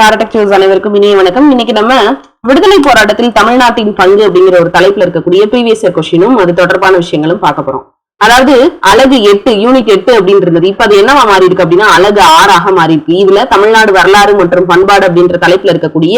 டாரடெக் news அனைவருக்கும் இனிய வணக்கம். இன்னைக்கு நம்ம விடுதலை போராட்டத்தில் தமிழ்நாட்டின் பங்கு அப்படிங்கிற ஒரு தலைப்புல இருக்கக்கூடிய ப்ரீவியஸ் கொஸ்டினும் அது தொடர்பான விஷயங்களும் பார்க்க போறோம். அதாவது அழகு எட்டு யூனிட் எட்டு அப்படின்னு இருந்தது. இப்ப அது என்னவா மாறி இருக்கு அப்படின்னா அழகு ஆறாக மாறி இருக்கு. இதுல தமிழ்நாடு வரலாறு மற்றும் பண்பாடு அப்படின்ற தலைப்புல இருக்கக்கூடிய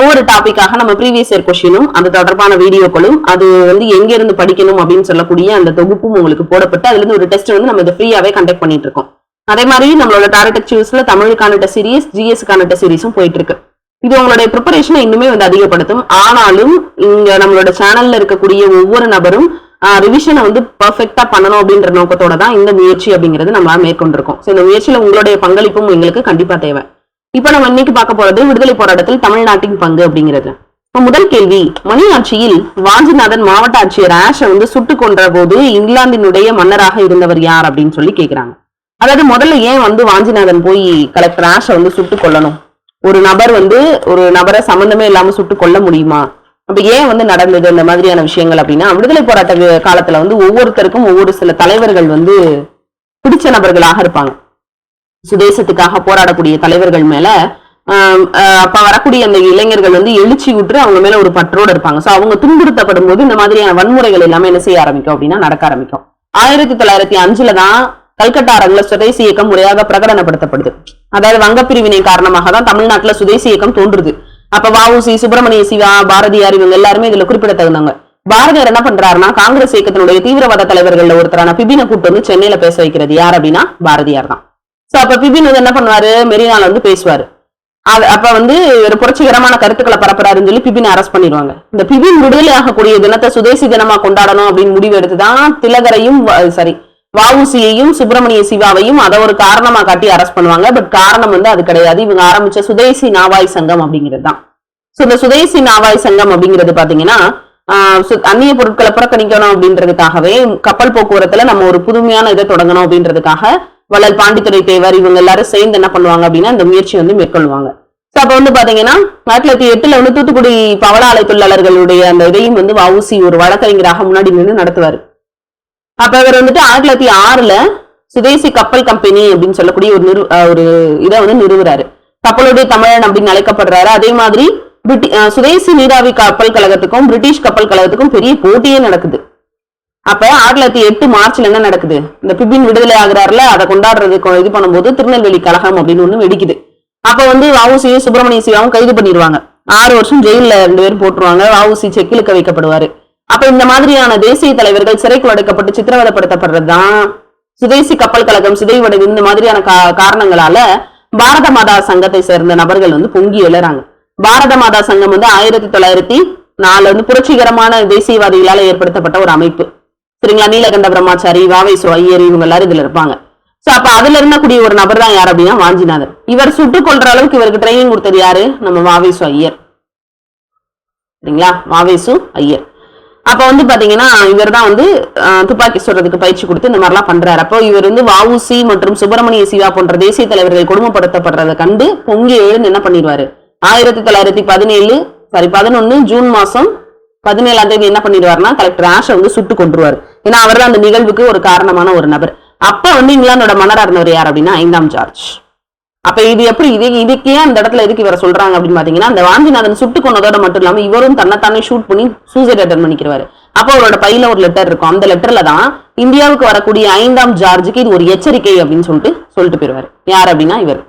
ஒவ்வொரு டாபிக்காக நம்ம ப்ரீவியஸ் இயர் கொஸ்டினும் அது தொடர்பான வீடியோக்களும் அது வந்து எங்க இருந்து படிக்கணும் அப்படின்னு சொல்லக்கூடிய அந்த தொகுப்பும் உங்களுக்கு போடப்பட்டு அதுல இருந்து ஒரு டெஸ்ட் வந்து நம்ம இதை ஃப்ரீயாவே கண்டக்ட் பண்ணிட்டு இருக்கோம். அதே மாதிரி நம்மளோட டாரடெக் சூஸ்ல தமிழுக்கான சீரீஸ் சீரிஸ் ஜிஎஸ்க்கான சீரிஸும் போயிட்டு இருக்கு இது உங்களுடைய ப்ரிப்பரேஷனை இன்னுமே வந்து அதிகப்படுத்தும். ஆனாலும் இங்க நம்மளோட சேனல்ல இருக்கக்கூடிய ஒவ்வொரு நபரும் ரிவிஷனை வந்து பர்ஃபெக்டா பண்ணணும் அப்படின்ற நோக்கத்தோட தான் இந்த முயற்சி அப்படிங்கிறது நம்ம மேற்கொண்டிருக்கோம். ஸோ இந்த முயற்சியில உங்களுடைய பங்களிப்பும் எங்களுக்கு கண்டிப்பா தேவை. இப்போ நம்ம இன்னைக்கு பார்க்க போறது விடுதலை போராட்டத்தில் தமிழ்நாட்டின் பங்கு அப்படிங்கிறது. முதல் கேள்வி மணி ஆட்சியில் வாஞ்சிநாதன் மாவட்ட ஆட்சியர் ஆஷை வந்து சுட்டு கொன்ற போது இங்கிலாந்தினுடைய மன்னராக இருந்தவர் யார் அப்படின்னு சொல்லி கேட்கிறாங்க அதாவது முதல்ல ஏன் வந்து வாஞ்சிநாதன் போய் கலெக்டர் ஆஷை வந்து சுட்டு கொள்ளணும் ஒரு நபர் வந்து ஒரு நபரை சம்பந்தமே இல்லாம சுட்டு கொள்ள முடியுமா? அப்ப ஏன் வந்து நடந்தது இந்த மாதிரியான விஷயங்கள் அப்படின்னா விடுதலை போராட்ட காலத்துல வந்து ஒவ்வொருத்தருக்கும் ஒவ்வொரு சில தலைவர்கள் வந்து பிடிச்ச நபர்களாக இருப்பாங்க. சுதேசத்துக்காக போராடக்கூடிய தலைவர்கள் மேல அப்ப வரக்கூடிய அந்த இளைஞர்கள் வந்து எழுச்சி விட்டு அவங்க மேல ஒரு பற்றோடு இருப்பாங்க. சோ அவங்க துன்புறுத்தப்படும் போது இந்த மாதிரியான வன்முறைகள் எல்லாமே என்ன செய்ய ஆரம்பிக்கும் அப்படின்னா நடக்க ஆரம்பிக்கும். ஆயிரத்தி தொள்ளாயிரத்தி அஞ்சுல தான் கல்கட்டா அரங்கில் சுதேசி இயக்கம் முறையாக பிரகடனப்படுத்தப்படுது. அதாவது வங்க பிரிவினை காரணமாக தான் தமிழ்நாட்டுல சுதேசி இயக்கம் தோன்றுது. அப்ப வஉசி சுப்பிரமணிய சிவா பாரதியார் இவங்க எல்லாருமே இதுல குறிப்பிடத்தகுந்தாங்க. பாரதியார் என்ன பண்றாருன்னா காங்கிரஸ் இயக்கத்தினுடைய தீவிரவாத தலைவர்கள்ல ஒருத்தரான பிபின கூட்டு வந்து சென்னையில பேச வைக்கிறது. யார் அப்படின்னா பாரதியார் தான். சோ அப்ப பிபின் வந்து என்ன பண்ணுவாரு? மெரினால வந்து பேசுவாரு. அது அப்ப வந்து ஒரு புரட்சிகரமான கருத்துக்களை பரப்புறாருன்னு சொல்லி பிபின் அரெஸ்ட் பண்ணிடுவாங்க. இந்த பிபின் விடுதலை ஆகக்கூடிய தினத்தை சுதேசி தினமா கொண்டாடணும் அப்படின்னு முடிவு எடுத்துதான் திலகரையும் சாரி வவுசியையும் சுப்பிரமணிய சிவாவையும் அதை ஒரு காரணமா காட்டி அரெஸ்ட் பண்ணுவாங்க. பட் காரணம் வந்து அது கிடையாது. இவங்க ஆரம்பிச்ச சுதேசி நாவாய் சங்கம் அப்படிங்கிறது தான். சோ இந்த சுதேசி நாவாய் சங்கம் அப்படிங்கிறது பாத்தீங்கன்னா ஆஹ் அந்நிய பொருட்களை புறக்கணிக்கணும் அப்படின்றதுக்காகவே கப்பல் போக்குவரத்துல நம்ம ஒரு புதுமையான இதை தொடங்கணும் அப்படின்றதுக்காக வள்ளல் பாண்டித்துறை தேவர் இவங்க எல்லாரும் சேர்ந்து என்ன பண்ணுவாங்க அப்படின்னா இந்த முயற்சி வந்து மேற்கொள்வாங்க. சோ அப்போ வந்து பாத்தீங்கன்னா ஆயிரத்தி தொள்ளாயிரத்தி எட்டுல வந்து தூத்துக்குடி பவள ஆலை தொழிலாளர்களுடைய அந்த இதையும் வந்து வவுசி ஒரு வழக்கறிஞராக முன்னாடி நின்று நடத்துவாரு. அப்ப இவர் வந்துட்டு ஆயிரத்தி தொள்ளாயிரத்தி ஆறுல சுதேசி கப்பல் கம்பெனி அப்படின்னு சொல்லக்கூடிய ஒரு நிறு ஒரு இதை வந்து நிறுவுறாரு. கப்பலுடைய தமிழன் அப்படின்னு அழைக்கப்படுறாரு. அதே மாதிரி பிரிட்டி சுதேசி நீராவி கப்பல் கழகத்துக்கும் பிரிட்டிஷ் கப்பல் கழகத்துக்கும் பெரிய போட்டியே நடக்குது. அப்ப ஆயிரத்தி தொள்ளாயிரத்தி எட்டு மார்ச்ல என்ன நடக்குது? இந்த பிபின் விடுதலை ஆகுறாருல அதை கொண்டாடுறதுக்கு இது பண்ணும்போது திருநெல்வேலி கழகம் அப்படின்னு ஒண்ணு வெடிக்குது. அப்ப வந்து வஉசியும் சுப்பிரமணிய சிவாவும் கைது பண்ணிடுவாங்க ஆறு வருஷம் ஜெயில ரெண்டு பேரும் போட்டுருவாங்க. வஉசி செக்கிலுக்க வைக்கப்படுவாரு. அப்ப இந்த மாதிரியான தேசிய தலைவர்கள் சிறைக்குள் அடைக்கப்பட்டு சித்திரவதப்படுத்தப்படுறதுதான். சுதேசி கப்பல் கழகம் சிதைவடைவு இந்த மாதிரியான கா- காரணங்களால பாரத மாதா சங்கத்தை சேர்ந்த நபர்கள் வந்து பொங்கி எழறாங்க. பாரத மாதா சங்கம் வந்து ஆயிரத்தி தொள்ளாயிரத்தி நாலு வந்து புரட்சிகரமான தேசியவாதிகளால ஏற்படுத்தப்பட்ட ஒரு அமைப்பு. சரிங்களா? நீலகண்ட பிரம்மாச்சாரி வாவேசு ஐயர் இவங்க எல்லாரும் இதுல இருப்பாங்க. சோ அப்ப அதுல இருந்தக்கூடிய ஒரு நபர் தான் யார் அப்படின்னா வாஞ்சிநாதர். இவர் சுட்டு கொள்ற அளவுக்கு இவருக்கு ட்ரைனிங் கொடுத்தது யாரு? நம்ம வாவேசு ஐயர். சரிங்களா? வாவேசு ஐயர். அப்ப வந்து பாத்தீங்கன்னா இவர் தான் வந்து துப்பாக்கி சுடுறதுக்கு பயிற்சி கொடுத்து இந்த மாதிரிலாம் பண்றாரு. அப்போ இவர் வந்து வவுசி மற்றும் சுப்பிரமணிய சிவா போன்ற தேசிய தலைவர்கள் கொடுமைப்படுத்தப்படுறதை கண்டு பொங்கி எழுந்து என்ன பண்ணிடுவாரு? ஆயிரத்தி தொள்ளாயிரத்தி பதினேழு சாரி பதினொன்னு ஜூன் மாசம் பதினேழாம் தேதி என்ன பண்ணிடுவாருன்னா கலெக்டர் ஆஷை வந்து சுட்டு கொண்டுருவார் ஏன்னா அவர் தான் அந்த நிகழ்வுக்கு ஒரு காரணமான ஒரு நபர். அப்ப வந்து இங்கிலாந்தோட மன்னரா இருந்தவர் யார் அப்படின்னா ஐந்தாம் ஜார்ஜ். அப்ப இது எப்படி இது இதுக்கே அந்த இடத்துல எதுக்கு இவரை சொல்றாங்க அப்படின்னு பாத்தீங்கன்னா அந்த வாஞ்சிநாதன் சுட்டு கொண்டதோட மட்டும் இல்லாம இவரும் தன்னைத்தானே ஷூட் பண்ணி சூசைட் அட்டன் பண்ணிக்கிறாரு. அப்போ அவரோட பையில ஒரு லெட்டர் இருக்கும். அந்த லெட்டர்ல தான் இந்தியாவுக்கு வரக்கூடிய ஐந்தாம் ஜார்ஜுக்கு இது ஒரு எச்சரிக்கை அப்படின்னு சொல்லிட்டு சொல்லிட்டு போயிருவாரு யார் அப்படின்னா இவர்.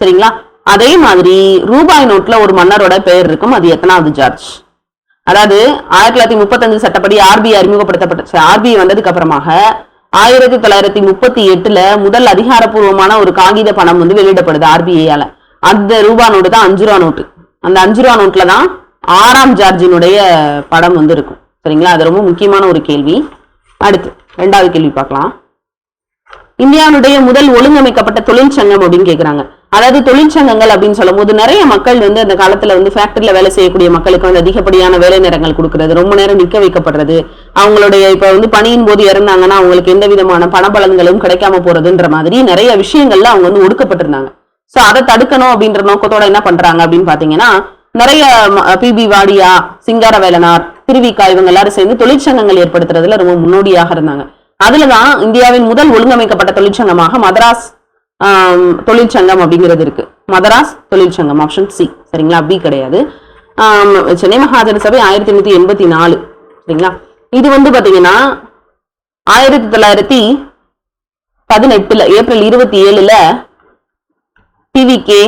சரிங்களா? அதே மாதிரி ரூபாய் நோட்ல ஒரு மன்னரோட பெயர் இருக்கும். அது எத்தனாவது ஜார்ஜ். அதாவது ஆயிரத்தி தொள்ளாயிரத்தி முப்பத்தஞ்சு சட்டப்படி ஆர்பிஐ அறிமுகப்படுத்தப்பட்ட ஆர்பிஐ வந்ததுக்கு அப்புறமாக ஆயிரத்தி தொள்ளாயிரத்தி முப்பத்தி எட்டுல முதல் அதிகாரப்பூர்வமான ஒரு காகித பணம் வந்து வெளியிடப்படுது ஆர்பிஐயால அந்த ரூபா நோட்டு தான் அஞ்சு ரூபா நோட்டு. அந்த அஞ்சு ரூபா நோட்டில் தான் ஆறாம் ஜார்ஜினுடைய படம் வந்து இருக்கும். சரிங்களா? அது ரொம்ப முக்கியமான ஒரு கேள்வி. அடுத்து ரெண்டாவது கேள்வி பார்க்கலாம். இந்தியாவுடைய முதல் ஒழுங்கமைக்கப்பட்ட தொழிற்சங்கம் அப்படின்னு கேக்குறாங்க. அதாவது தொழிற்சங்கங்கள் அப்படின்னு சொல்லும்போது நிறைய மக்கள் வந்து அந்த காலத்துல வந்து ஃபேக்டரியில வேலை செய்யக்கூடிய மக்களுக்கு வந்து அதிகப்படியான வேலை நேரங்கள் கொடுக்கறது. ரொம்ப நேரம் நிக்க வைக்கப்படுறது. அவங்களுடைய இப்ப வந்து பணியின் போது இறந்தாங்கன்னா அவங்களுக்கு எந்த விதமான பணபலன்களும் கிடைக்காம போறதுன்ற மாதிரி நிறைய விஷயங்கள்ல அவங்க வந்து ஒடுக்கப்பட்டிருந்தாங்க. சோ அதை தடுக்கணும் அப்படின்ற நோக்கத்தோட என்ன பண்றாங்க அப்படின்னு பாத்தீங்கன்னா நிறைய பிபி வாடியா சிங்கார வேலனார் திருவிக்கா இவங்க எல்லாரும் சேர்ந்து தொழிற்சங்கங்கள் ஏற்படுத்துறதுல ரொம்ப முன்னோடியாக இருந்தாங்க. அதுலதான் இந்தியாவின் முதல் ஒழுங்கமைக்கப்பட்ட தொழிற்சங்கமாக மதராஸ் தொழிற்சங்கம் அப்படிங்கிறது இருக்கு. மதராஸ் தொழிற்சங்கம் ஆப்ஷன் சி சரிங்களா? பி கிடையாது. சென்னை மகாஜன சபை ஆயிரத்தி எண்ணூத்தி எண்பத்தி நாலு. சரிங்களா? இது வந்து பாத்தீங்கன்னா ஆயிரத்தி தொள்ளாயிரத்தி பதினெட்டுல ஏப்ரல் இருபத்தி ஏழுல டிவிகே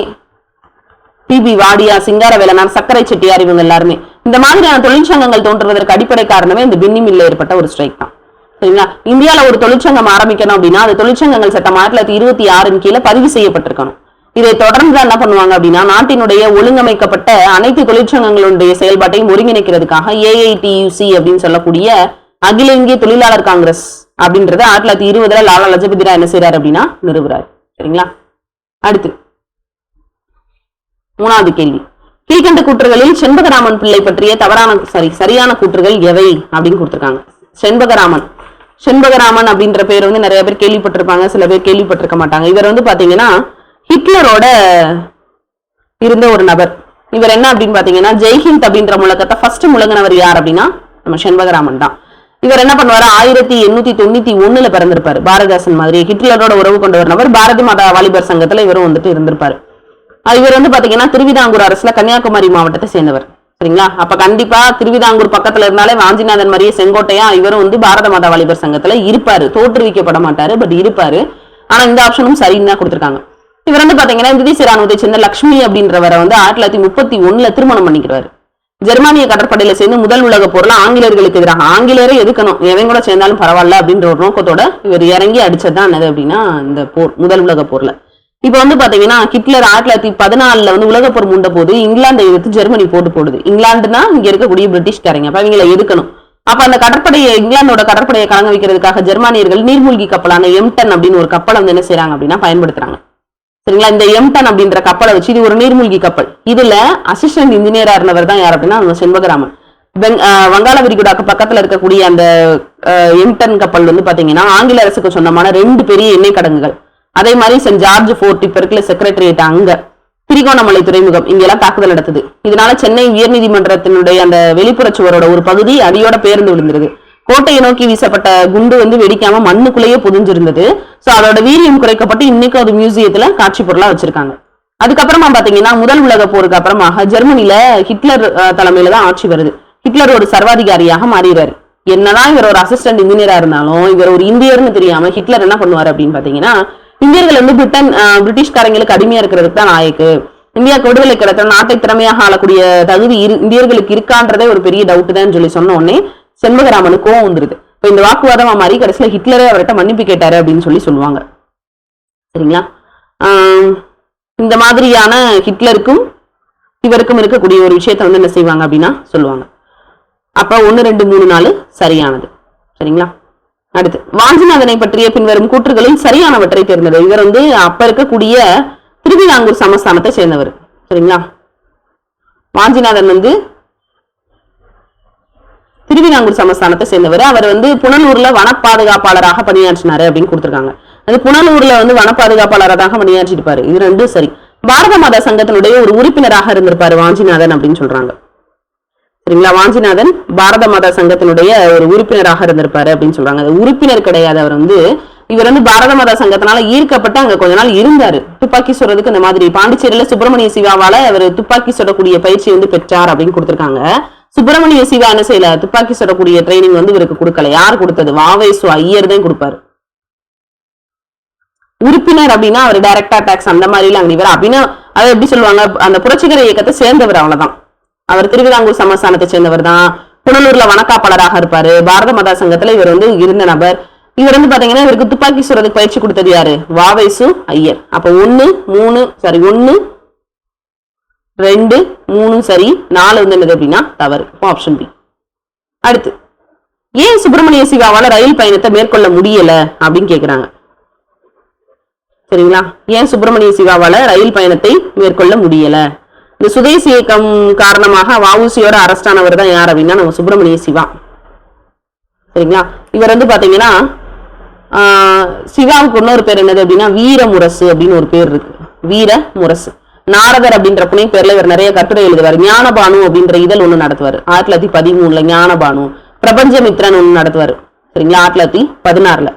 டிபி வாடியா சிங்கார வேலனார் சக்கரை செட்டியார் இவங்க எல்லாருமே. இந்த மாதிரியான தொழிற்சங்கங்கள் தோன்றுவதற்கு அடிப்படை காரணமே இந்த பின்னி மில்ல ஏற்பட்ட ஒரு ஸ்ட்ரைக் தான். சரிங்களா? இந்தியால ஒரு தொழிற்சங்கம் ஆரம்பிக்கணும் அப்படின்னா அது தொழிற்சங்கங்கள் சட்டம் ஆயிரத்தி தொள்ளாயிரத்தி இருபத்தி ஆறின் கீழே பதிவு செய்யப்பட்டிருக்கணும். இதை தொடர்ந்து என்ன பண்ணுவாங்க அப்படின்னா நாட்டினுடைய ஒழுங்கமைக்கப்பட்ட அனைத்து தொழிற்சங்கங்களுடைய செயல்பாட்டையும் ஒருங்கிணைக்கிறதுக்காக ஏஐடியூசி அப்படின்னு சொல்லக்கூடிய அகில இந்திய தொழிலாளர் காங்கிரஸ் அப்படின்றத ஆயிரத்தி தொள்ளாயிரத்தி இருபதுல லாலா லஜபதி ராய் என்ன செய்யறாரு அப்படின்னா நிறுவுறாரு. சரிங்களா? அடுத்து மூணாவது கேள்வி. கீழ்கண்ட கூற்றுகளில் செண்பகராமன் பிள்ளை பற்றிய தவறான சாரி சரியான கூற்றுகள் எவை அப்படின்னு கொடுத்துருக்காங்க. செண்பகராமன். செண்பகராமன் அப்படின்ற பேர் வந்து நிறைய பேர் கேள்விப்பட்டிருப்பாங்க சில பேர் கேள்விப்பட்டிருக்க மாட்டாங்க. இவர் வந்து பாத்தீங்கன்னா ஹிட்லரோட இருந்த ஒரு நபர். இவர் என்ன அப்படின்னு பாத்தீங்கன்னா ஜெய்ஹிந்த் அப்படின்ற முழக்கத்தை ஃபர்ஸ்ட் முழங்கினவர் யார் அப்படின்னா நம்ம செண்பகராமன் தான். இவர் என்ன பண்ணுவாரு? ஆயிரத்தி எண்ணூத்தி தொண்ணூத்தி ஒண்ணுல பிறந்திருப்பாரு. பாரதாசன் மாதிரி ஹிட்லரோட உறவு கொண்டவர் நபர். பாரதி மாதா வாலிபர் சங்கத்துல இவரும் வந்துட்டு இருந்திருப்பாரு. இவர் வந்து பாத்தீங்கன்னா திருவிதாங்கூர் அரசுல கன்னியாகுமரி மாவட்டத்தை சேர்ந்தவர். சரிங்களா அப்ப கண்டிப்பா திருவிதாங்கூர் பக்கத்துல இருந்தாலே வாஞ்சிநாதன் மாதிரியே செங்கோட்டையா இவரும் வந்து பாரத மாதா வாலிபர் சங்கத்துல இருப்பாரு. தோற்றுவிக்கப்பட மாட்டாரு பட் இருப்பாரு. ஆனா இந்த ஆப்ஷனும் சரின்னு தான் கொடுத்திருக்காங்க. இவர் வந்து பாத்தீங்கன்னா விதிசிராணுவத்தை சேர்ந்த லக்ஷ்மி அப்படின்றவரை வந்து ஆயிரத்தி தொள்ளாயிரத்தி முப்பத்தி ஒண்ணுல திருமணம் பண்ணிக்கிறாரு. ஜெர்மானிய கடற்படையில சேர்ந்து முதல் உலக போர்ல ஆங்கிலேயர்களுக்கு எதிராக ஆங்கிலேயரை எதுக்கணும் எவன் கூட சேர்ந்தாலும் பரவாயில்ல அப்படின்ற ஒரு நோக்கத்தோட இவர் இறங்கி அடிச்சதுதான் என்னது அப்படின்னா இந்த போர் முதல் உலக போர்ல. இப்ப வந்து பாத்தீங்கன்னா ஹிட்லர் ஆயிரத்தி தொள்ளாயிரத்தி பதினாலுல வந்து உலகப் போர் போது இங்கிலாந்தை எதிர்த்து ஜெர்மனி போட்டு போடுது. இங்கிலாந்துனா இங்க இருக்கக்கூடிய பிரிட்டிஷ்காரங்க. அப்ப இவங்களை எதுக்கணும் அப்ப அந்த கடற்படையை இங்கிலாந்தோட கடற்படையை கலங்க வைக்கிறதுக்காக ஜெர்மானியர்கள் நீர்மூழ்கி கப்பலான எம்டன் அப்படின்னு ஒரு கப்பலை வந்து என்ன செய்யறாங்க அப்படின்னா பயன்படுத்துறாங்க. சரிங்களா? இந்த எம்டன் அப்படின்ற கப்பலை வச்சு இது ஒரு நீர்மூழ்கி கப்பல். இதுல அசிஸ்டன்ட் இன்ஜினியரா இருந்தவர் தான் யார் அப்படின்னா நம்ம செண்பகராமன். வெங் வங்காள விரிகுடாக்கு பக்கத்துல இருக்கக்கூடிய அந்த எம்டன் கப்பல் வந்து பாத்தீங்கன்னா ஆங்கில அரசுக்கு சொந்தமான ரெண்டு பெரிய எண்ணெய் கடங்குகள். அதே மாதிரி சென்ட் ஜார்ஜ் ஃபோர்ட் இப்ப இருக்கிற செக்ரட்டரியேட் அங்க திரிகோணமலை துறைமுகம் இங்கெல்லாம் தாக்குதல் நடத்துது. இதனால சென்னை உயர்நீதிமன்றத்தினுடைய அந்த வெளிப்புற சுவரோட ஒரு பகுதி அடியோட பேருந்து விழுந்துருது கோட்டையை நோக்கி வீசப்பட்ட குண்டு வந்து வெடிக்காம மண்ணுக்குள்ளேயே புதிஞ்சிருந்தது. சோ அதோட வீரியம் குறைக்கப்பட்டு இன்னைக்கும் அது மியூசியத்துல காட்சி பொருளா வச்சிருக்காங்க. அதுக்கப்புறமா பாத்தீங்கன்னா முதல் உலக போருக்கு அப்புறமாக ஜெர்மனில ஹிட்லர் தலைமையில தான் ஆட்சி வருது. ஹிட்லர் ஒரு சர்வாதிகாரியாக மாறிடுறாரு. என்னதான் இவர் ஒரு அசிஸ்டன்ட் இன்ஜினியரா இருந்தாலும் இவர் ஒரு இந்தியர்னு தெரியாம ஹிட்லர் என்ன பண்ணுவார் அப்படின்னு பாத்தீங்கன்னா இந்தியர்கள் வந்து பிரிட்டன் பிரிட்டிஷ்காரங்களுக்கு அடிமையா இருக்கிறதுக்கு தான் நாயக்கு. இந்தியாவுக்கு விடுதலை கிடைத்த நாட்டை திறமையாக ஆளக்கூடிய தகுதி இரு- இந்தியர்களுக்கு இருக்கான்றதே ஒரு பெரிய டவுட் தான் சொல்லி சொன்ன உடனே செண்பகராமனுக்கும் கோவம் வந்துருது. இப்ப இந்த வாக்குவாதம் மாறி கடைசியில ஹிட்லரே அவர்கிட்ட மன்னிப்பு கேட்டாரு அப்படின்னு சொல்லி சொல்லுவாங்க. சரிங்களா? இந்த மாதிரியான ஹிட்லருக்கும் இவருக்கும் இருக்கக்கூடிய ஒரு விஷயத்த வந்து என்ன செய்வாங்க அப்படின்னா சொல்லுவாங்க. அப்ப ஒன்னு ரெண்டு மூணு நாலு சரியானது. சரிங்களா? அடுத்து வாஞ்சிநாதனை பற்றிய பின்வரும் கூற்றுகளில் சரியானவற்றை தேர்ந்தது இவர் வந்து அப்ப இருக்கக்கூடிய திருவிதாங்கூர் சமஸ்தானத்தை சேர்ந்தவர். சரிங்களா? வாஞ்சிநாதன் வந்து திருவிதாங்கூர் சமஸ்தானத்தை சேர்ந்தவர். அவர் வந்து புனலூர்ல வன பாதுகாப்பாளராக பணியாற்றினாரு அப்படின்னு கொடுத்திருக்காங்க. அது புனலூர்ல வந்து வன பாதுகாப்பாளராக பணியாற்றிருப்பாரு இது ரெண்டும் சரி. பாரத மாதா சங்கத்தினுடைய ஒரு உறுப்பினராக இருந்திருப்பாரு வாஞ்சிநாதன் அப்படின்னு சொல்றாங்க. சரிங்களா வாஞ்சிநாதன் பாரத மாதா சங்கத்தினுடைய ஒரு உறுப்பினராக இருந்திருப்பாரு அப்படின்னு சொல்றாங்க. உறுப்பினர் கிடையாது அவர் வந்து இவர் வந்து பாரத மாதா சங்கத்தினால ஈர்க்கப்பட்டு அங்க கொஞ்ச நாள் இருந்தாரு. துப்பாக்கி சுடுறதுக்கு இந்த மாதிரி பாண்டிச்சேரியில சுப்பிரமணிய சிவாவால அவர் துப்பாக்கி சுடக்கூடிய பயிற்சி வந்து பெற்றார் அப்படின்னு கொடுத்திருக்காங்க. சுப்பிரமணிய சிவா என்ன செய்யல? துப்பாக்கி சுடக்கூடிய ட்ரைனிங் வந்து இவருக்கு கொடுக்கல. யார் கொடுத்தது? வாவேசு ஐயர் தான் கொடுப்பாரு. உறுப்பினர் அப்படின்னா அவர் டைரக்டா டாக்ஸ் அந்த மாதிரி எல்லாம் இவர் அப்படின்னா அதை எப்படி சொல்லுவாங்க? அந்த புரட்சிகர இயக்கத்தை சேர்ந்தவர் அவ்வளவுதான். அவர் திருவிதாங்கூர் சமஸ்தானத்தை சேர்ந்தவர் தான் புனலூர்ல வணக்காப்பாளராக இருப்பாரு. பாரத மதா சங்கத்துல இவர் வந்து இருந்த நபர். இவர் வந்து பாத்தீங்கன்னா இவருக்கு துப்பாக்கி சுடுறதுக்கு பயிற்சி கொடுத்தது யாரு? வாவைசு ஐயர். அப்ப ஒன்னு மூணு சாரி ஒன்னு ரெண்டு மூணு சரி நாலு வந்து என்னது அப்படின்னா தவறு. ஆப்ஷன் பி அடுத்து ஏன் சுப்பிரமணிய சிவாவால ரயில் பயணத்தை மேற்கொள்ள முடியல அப்படின்னு கேக்குறாங்க. சரிங்களா? ஏன் சுப்பிரமணிய சிவாவால ரயில் பயணத்தை மேற்கொள்ள முடியல? இந்த சுதேசி இயக்கம் காரணமாக வஉசியோட அரெஸ்ட் ஆனவர் தான் யார் அப்படின்னா நம்ம சுப்பிரமணிய சிவா. சரிங்களா? இவர் வந்து பார்த்தீங்கன்னா சிவாவுக்கு இன்னொரு பேர் என்னது அப்படின்னா வீரமுரசு அப்படின்னு ஒரு பேர் இருக்கு. வீரமுரசு. நாரதர் அப்படின்ற புனை பேர்ல இவர் நிறைய கட்டுரை எழுதுவார். ஞானபானு அப்படின்ற இதழ் ஒன்று நடத்துவார். ஆயிரத்தி தொள்ளாயிரத்தி பதிமூணுல ஞானபானு பிரபஞ்சமித்ரன் ஒன்று நடத்துவார். சரிங்களா? ஆயிரத்தி தொள்ளாயிரத்தி பதினாறுல.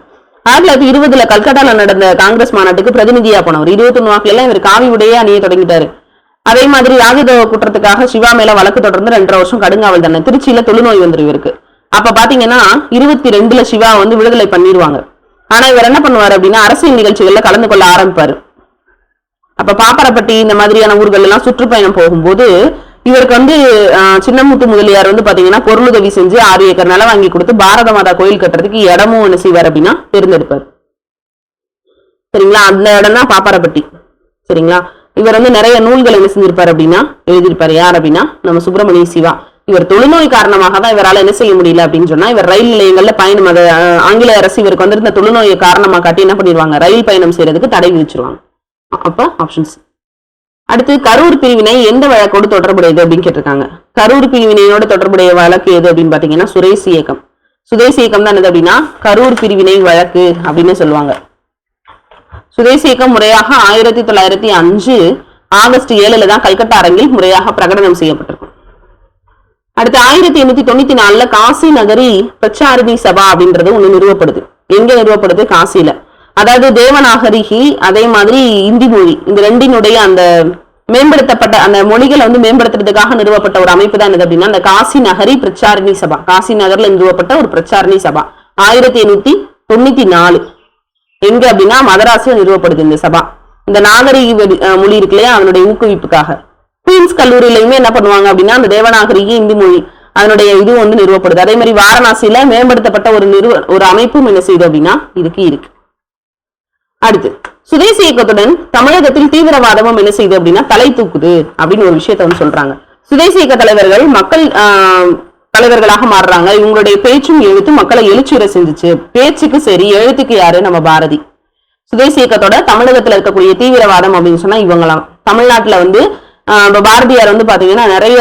ஆயிரத்தி தொள்ளாயிரத்தி இருபதுல கல்கட்டால நடந்த காங்கிரஸ் மாநாட்டுக்கு பிரதிநிதியா போனவர். இருபத்தி ஒண்ணு வாக்குல எல்லாம் இவர் காவி உடையே அணியை தொடங்கிட்டாரு. அதே மாதிரி ராஜதேவ குற்றத்துக்காக சிவா மேல வழக்கு தொடர்ந்து ரெண்டரை வருஷம் கடுங்காவல் தண்டனை. திருச்சியில தொழுநோய் வந்துரு இவருக்கு அப்ப பாத்தீங்கன்னா இருபத்தி ரெண்டுல சிவா வந்து விடுதலை பண்ணிடுவாங்க ஆனா இவர் என்ன பண்ணுவார் அப்படின்னா அரசியல் நிகழ்ச்சிகள்ல கலந்து கொள்ள ஆரம்பிப்பாரு. அப்ப பாப்பரப்பட்டி இந்த மாதிரியான ஊர்கள் எல்லாம் சுற்றுப்பயணம் போகும்போது இவருக்கு வந்து சின்னமுத்து முதலியார் வந்து பாத்தீங்கன்னா பொருளுதவி செஞ்சு ஆறு ஏக்கர் நிலம் வாங்கி கொடுத்து பாரத மாதா கோயில் கட்டுறதுக்கு இடமும் என்ன செய்வார் அப்படின்னா தேர்ந்தெடுப்பார். சரிங்களா? அந்த இடம் தான் பாப்பாரப்பட்டி. சரிங்களா? இவர் வந்து நிறைய நூல்கள் என்ன செஞ்சிருப்பார் அப்படின்னா எழுதியிருப்பார் யார் அப்படின்னா நம்ம சுப்பிரமணிய சிவா. இவர் தொழுநோய் காரணமாக தான் இவரால் என்ன செய்ய முடியல அப்படின்னு சொன்னா இவர் ரயில் நிலையங்கள்ல பயணம் அதை ஆங்கில அரசு இவருக்கு வந்திருந்த தொழுநோயை காரணமாக காட்டி என்ன பண்ணிடுவாங்க ரயில் பயணம் செய்யறதுக்கு தடை விதிச்சிருவாங்க. அப்ப ஆப்ஷன்ஸ் அடுத்து கரூர் பிரிவினை எந்த வழக்கோடு தொடர்புடையது அப்படின்னு கேட்டிருக்காங்க. கரூர் பிரிவினையோட தொடர்புடைய வழக்கு எது அப்படின்னு பாத்தீங்கன்னா சுரேசி இயக்கம். சுதேசி இயக்கம் தான் என்னது அப்படின்னா கரூர் பிரிவினை வழக்கு அப்படின்னு சொல்லுவாங்க. சுதேசி இயக்கம் முறையாக ஆயிரத்தி தொள்ளாயிரத்தி அஞ்சு ஆகஸ்ட் ஏழுல தான் கல்கட்டா அரங்கில் முறையாக பிரகடனம் செய்யப்பட்டிருக்கும். அடுத்து ஆயிரத்தி எண்ணூத்தி தொண்ணூத்தி நாலுல காசி நகரி பிரச்சாரணி சபா அப்படின்றது ஒண்ணு நிறுவப்படுது. எங்க நிறுவப்படுது? காசியில. அதாவது தேவநாகரிகி அதே மாதிரி இந்தி மொழி இந்த ரெண்டினுடைய அந்த மேம்படுத்தப்பட்ட அந்த மொழிகளை வந்து மேம்படுத்துறதுக்காக நிறுவப்பட்ட ஒரு அமைப்பு தான் என்னது அப்படின்னா அந்த காசி நகரி பிரச்சாரணி சபா. காசி நகர்ல நிறுவப்பட்ட ஒரு பிரச்சாரணி சபா. ஆயிரத்தி எண்ணூத்தி தொண்ணூத்தி நாலு. எங்க அப்படின்னா மதராஸ்ல நிறுவப்படுது இந்த சபா. இந்த நாகரிக மொழி இருக்கு இல்லையா? அதனுடைய ஊக்குவிப்புக்காக. குயின்ஸ் கல்லூரியிலையுமே என்ன பண்ணுவாங்க அப்படின்னா அந்த தேவநாகரிக இந்தி மொழி அதனுடைய இது வந்து நிறுவப்படுது. அதே மாதிரி வாரணாசியில மேம்படுத்தப்பட்ட ஒரு நிறுவ ஒரு அமைப்பும் என்ன செய்யுது அப்படின்னா இதுக்கு இருக்கு. அடுத்து சுதேசி இயக்கத்துடன் தமிழகத்தில் தீவிரவாதமும் என்ன செய்யுது அப்படின்னா தலை தூக்குது அப்படின்னு ஒரு விஷயத்த வந்து சொல்றாங்க. சுதேசி இயக்க தலைவர்கள் மக்கள் தலைவர்களாக மாறுறாங்க. இவங்களுடைய பேச்சும் எழுத்து மக்களை எழுச்சியுற செஞ்சுச்சு. பேச்சுக்கு சரி எழுத்துக்கு யாரு? நம்ம பாரதி. சுதேசி இயக்கத்தோட தமிழகத்துல இருக்கக்கூடிய தீவிரவாதம் அப்படின்னு சொன்னா இவங்கலாம் தமிழ்நாட்டுல வந்து ஆஹ், இப்ப பாரதியார் வந்து பாத்தீங்கன்னா நிறைய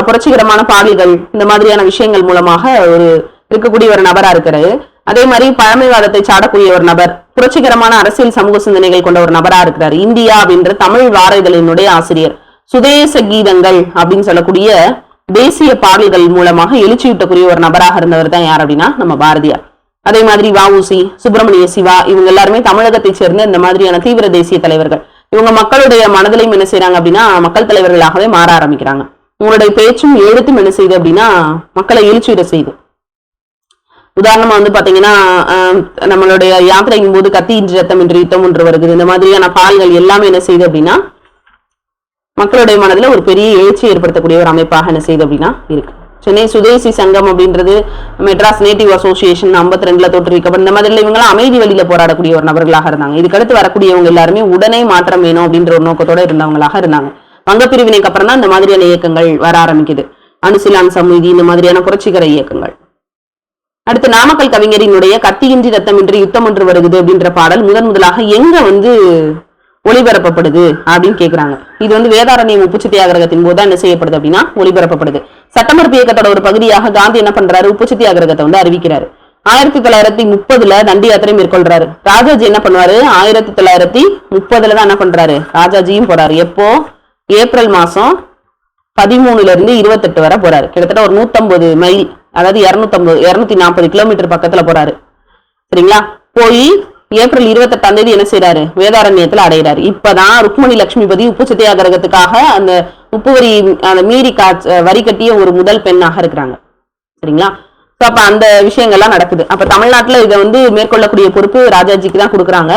புரட்சிகரமான பாடல்கள் இந்த மாதிரியான விஷயங்கள் மூலமாக ஒரு இருக்கக்கூடிய ஒரு நபரா இருக்கிறாரு. அதே மாதிரி பழமைவாதத்தை சாடக்கூடிய ஒரு நபர் புரட்சிகரமான அரசியல் சமூக சிந்தனைகள் கொண்ட ஒரு நபரா இருக்கிறார். இந்தியா அப்படின்ற தமிழ் வார இதழினுடைய ஆசிரியர். சுதேச கீதங்கள் அப்படின்னு சொல்லக்கூடிய தேசிய பாடல்கள் மூலமாக எழுச்சியூட்டக்கூடிய ஒரு நபராக இருந்தவர் தான் யார் அப்படின்னா நம்ம பாரதியார். அதே மாதிரி வஉசி சுப்பிரமணிய சிவா இவங்க எல்லாருமே தமிழகத்தை சேர்ந்த இந்த மாதிரியான தீவிர தேசிய தலைவர்கள். இவங்க மக்களுடைய மனதிலையும் என்ன செய்யறாங்க அப்படின்னா மக்கள் தலைவர்களாகவே மாற ஆரம்பிக்கிறாங்க. உங்களுடைய பேச்சும் எழுத்தும் என்ன செய்யுது அப்படின்னா மக்களை எழுச்சியுற செய்யுது உதாரணமா வந்து பாத்தீங்கன்னா நம்மளுடைய யாத்திரைக்கும் போது கத்தி இன்று ரத்தம் இன்றி யுத்தம் ஒன்று வருகிறது. இந்த மாதிரியான பால்கள் எல்லாமே என்ன செய்யுது அப்படின்னா மக்களுடைய மனதில் ஒரு பெரிய எழுச்சி ஏற்படுத்தக்கூடிய ஒரு அமைப்பாக என்ன செய்யுது அப்படின்னா இருக்கு. சென்னை சுதேசி சங்கம் அப்படின்றது மெட்ராஸ் நேட்டிவ் அசோசியேஷன் 52 ரெண்டுல தோற்றுவிக்கப்படும் இந்த மாதிரி இவங்களாம் அமைதி வழியில போராடக்கூடிய ஒரு நபர்களாக இருந்தாங்க. இதுக்கடுத்து வரக்கூடியவங்க எல்லாருமே உடனே மாற்றம் வேணும் அப்படின்ற ஒரு நோக்கத்தோட இருந்தவங்களாக இருந்தாங்க. வங்க பிரிவினைக்கு அப்புறம் தான் இந்த மாதிரியான இயக்கங்கள் வர ஆரம்பிக்குது. அனுசிலான் சமூதி இந்த மாதிரியான புரட்சிகர இயக்கங்கள். அடுத்து நாமக்கல் கவிஞரினுடைய கத்தியின்றி ரத்தமின்றி யுத்தம் ஒன்று வருகுது அப்படின்ற பாடல் முதன் முதலாக எங்க வந்து ஒளிபரப்பப்படுது அப்படின்னு கேட்குறாங்க இது வந்து வேதாரண்யம் உப்பு சத்தியாகிரகத்தின் போது தான் என்ன செய்யப்படுது அப்படின்னா ஒளிபரப்பப்படுது. சட்டமறுப்பு இயக்கத்தோட ஒரு பகுதியாக காந்தி என்ன பண்றாரு? உப்பு சத்தியாகிரகத்தை வந்து அறிவிக்கிறாரு. ஆயிரத்தி தொள்ளாயிரத்தி முப்பதுல தண்டி யாத்திரை மேற்கொள்றாரு. ராஜாஜி என்ன பண்ணுவாரு? ஆயிரத்தி தொள்ளாயிரத்தி முப்பதுல தான் என்ன பண்றாரு? ராஜாஜியும் போறாரு. எப்போ? ஏப்ரல் மாசம் பதிமூணுல இருந்து இருபத்தெட்டு வரை போறாரு. கிட்டத்தட்ட ஒரு நூத்தம்பது மைல் அதாவது இருநூத்தம்பது இருநூத்தி நாற்பது கிலோமீட்டர் பக்கத்துல போறாரு. சரிங்களா? போய் ஏப்ரல் இருபத்தெட்டாம் தேதி என்ன செய்யறாரு வேதாரண்யத்தில் அடைகிறாரு இப்பதான் ருக்மணி லட்சுமிபதி உப்பு சத்தியாகிரகத்துக்காக அந்த உப்பு வரி அந்த மீறி காட்ச வரி கட்டிய ஒரு முதல் பெண்ணாக இருக்கிறாங்க. சரிங்களா? ஸோ அப்ப அந்த விஷயங்கள்லாம் நடக்குது. அப்ப தமிழ்நாட்டில் இதை வந்து மேற்கொள்ளக்கூடிய பொறுப்பு ராஜாஜிக்கு தான் கொடுக்குறாங்க.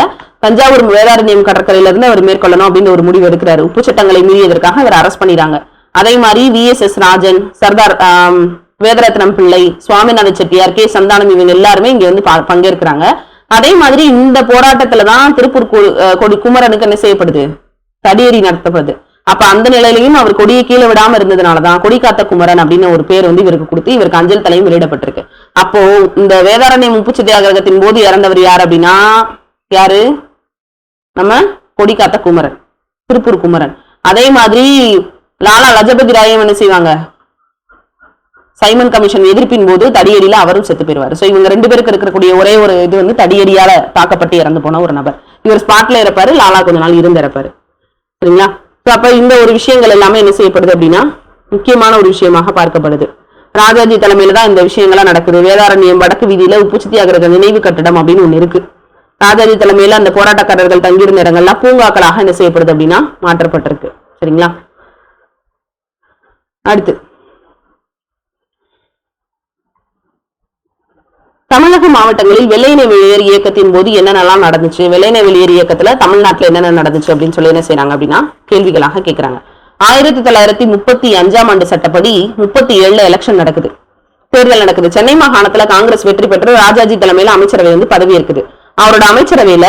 தஞ்சாவூர் வேதாரண்யம் கடற்கரையில இருந்து அவர் மேற்கொள்ளணும் அப்படின்னு ஒரு முடிவு எடுக்கிறாரு. உப்பு சட்டங்களை மீறியதற்காக அவர் அரெஸ்ட் பண்ணிடுறாங்க. அதே மாதிரி விஎஸ்எஸ் ராஜன் சர்தார் வேதரத்னம் பிள்ளை சுவாமிநாத செட்டியார் கே சந்தானம் இவங்க எல்லாருமே இங்க வந்து பங்கேற்கிறாங்க. அதே மாதிரி இந்த போராட்டத்துல தான் திருப்பூர் கொடி குமரனுக்கு என்ன செய்யப்படுது? தடியடி நடத்தப்படுது. அப்ப அந்த நிலையிலையும் அவர் கொடியை கீழே விடாம இருந்ததுனாலதான் கொடி காத்த குமரன் அப்படின்னு ஒரு பேர் வந்து இவருக்கு கொடுத்து இவருக்கு அஞ்சல் தலையும் வெளியிடப்பட்டிருக்கு. அப்போ இந்த வேதாரண்யம் முப்பு சத்தியாகிரகத்தின் போது இறந்தவர் யார் அப்படின்னா யாரு? நம்ம கொடி காத்த குமரன் திருப்பூர் குமரன். அதே மாதிரி லாலா லஜபதி ராயம் என்ன செய்வாங்க? சைமன் கமிஷன் எதிர்ப்பின் போது தடியடியில அவரும் செத்து போயிருவார். ஸோ இவங்க ரெண்டு பேருக்கு இருக்கக்கூடிய ஒரே ஒரு இது வந்து தடியடியால தாக்கப்பட்டு இறந்து போன ஒரு நபர். இவர் ஸ்பாட்ல இருப்பாரு லாலா கொஞ்ச நாள் இருந்து இறப்பாரு. சரிங்களா? ஸோ அப்ப இந்த ஒரு விஷயங்கள் எல்லாமே என்ன செய்யப்படுது அப்படின்னா முக்கியமான ஒரு விஷயமாக பார்க்கப்படுது. ராஜாஜி தலைமையில தான் இந்த விஷயங்கள்லாம் நடக்குது. வேதாரண்யம் வடக்கு வீதியில உப்பு சத்தியாகிரக நினைவு கட்டடம் அப்படின்னு ஒன்று இருக்கு. ராஜாஜி தலைமையில அந்த போராட்டக்காரர்கள் தங்கியிருந்த இடங்கள்லாம் பூங்காக்களாக என்ன செய்யப்படுது அப்படின்னா மாற்றப்பட்டிருக்கு. சரிங்களா? அடுத்து தமிழக மாவட்டங்களில் வெள்ளையினை வெளியேறு இயக்கத்தின் போது என்னென்னலாம் நடந்துச்சு? வெள்ளையினை வெளியேறு இயக்கத்துல தமிழ்நாட்டில் என்னென்ன நடந்துச்சு அப்படின்னு சொல்லி என்ன செய்யறாங்க அப்படின்னா கேள்விகளாக கேக்குறாங்க. ஆயிரத்தி தொள்ளாயிரத்தி முப்பத்தி அஞ்சாம் ஆண்டு சட்டப்படி முப்பத்தி ஏழுல எலெக்ஷன் நடக்குது. தேர்தல் நடக்குது. சென்னை மாகாணத்துல காங்கிரஸ் வெற்றி பெற்று ராஜாஜி தலைமையில அமைச்சரவை வந்து பதவி இருக்குது அவரோட அமைச்சரவையில